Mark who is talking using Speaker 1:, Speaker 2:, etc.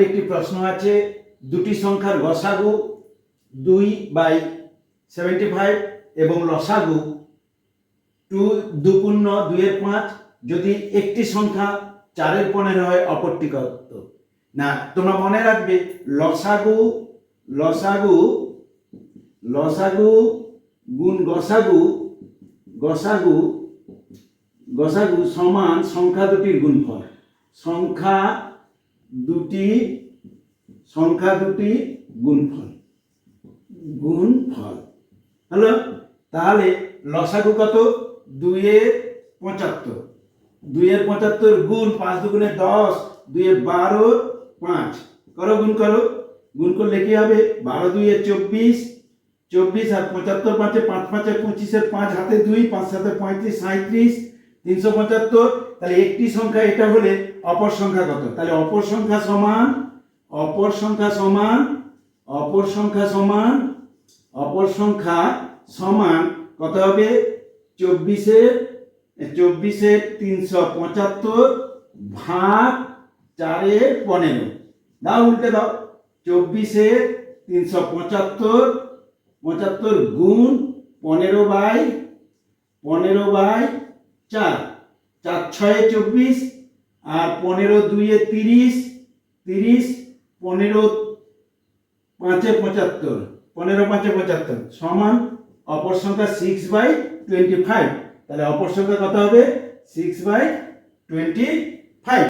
Speaker 1: তোমাদের একটি প্রশ্ন আছে, দুটি সংখ্যার গসাগু দুই বাই সেভেন্টি ফাইভ এবং লসাগু টু দুপূর্ণ দুইয়ের পাঁচ, যদি একটি সংখ্যা চারের পনেরো হয়, অপরটি কত? না, তোমরা মনে রাখবে, লসাগু লসাগু লসাগু গুণ গসাগু গসাগু গসাগু সমান সংখ্যা দুটির গুণফল। সংখ্যা দুটি সংখ্যা দুটি গুণফল। গুণফল। হ্যালো তাহলে লসাগু কত? দুইয়ের পঁচাত্তর। দুইয়ের পঁচাত্তর গুণ পাঁচ দুগুণে দশ দুইয়ে বারো, পাঁচ। করো, গুণ করো। গুণ করলে কি হবে? বারো দুইয়ে চব্বিশ চব্বিশ আর পঁচাত্তর পাঁচে পাঁচ, পাঁচে পঁচিশের পাঁচ, হাতে দুই, পাঁচ সাথে পঁয়ত্রিশ সাঁত্রিশ তিনশো পঁচাত্তর, তাহলে একটি সংখ্যা এটা হলে অপর সংখ্যা কত? তাহলে অপর সংখ্যা সমান, অপর সংখ্যা সমান, অপর সংখ্যা সমান, অপর সংখ্যা সমান কত হবে? চব্বিশের চব্বিশের তিনশো পঁচাত্তর ভাগ চারের পনেরো। দাও, উল্টে দাও। চব্বিশের তিনশো পঁচাত্তর পঁচাত্তর গুণ পনেরো বাই পনেরো বাই চার চার ছয়ে চব্বিশ, আর পনেরো দুইয়ে তিরিশ তিরিশ, পনেরো পাঁচে পঁচাত্তর, পনেরো পাঁচে পঁচাত্তর, সমান অপর সংখ্যা সিক্স বাই টোয়েন্টি ফাইভ তাহলে অপর সংখ্যা কত হবে? Six by twenty five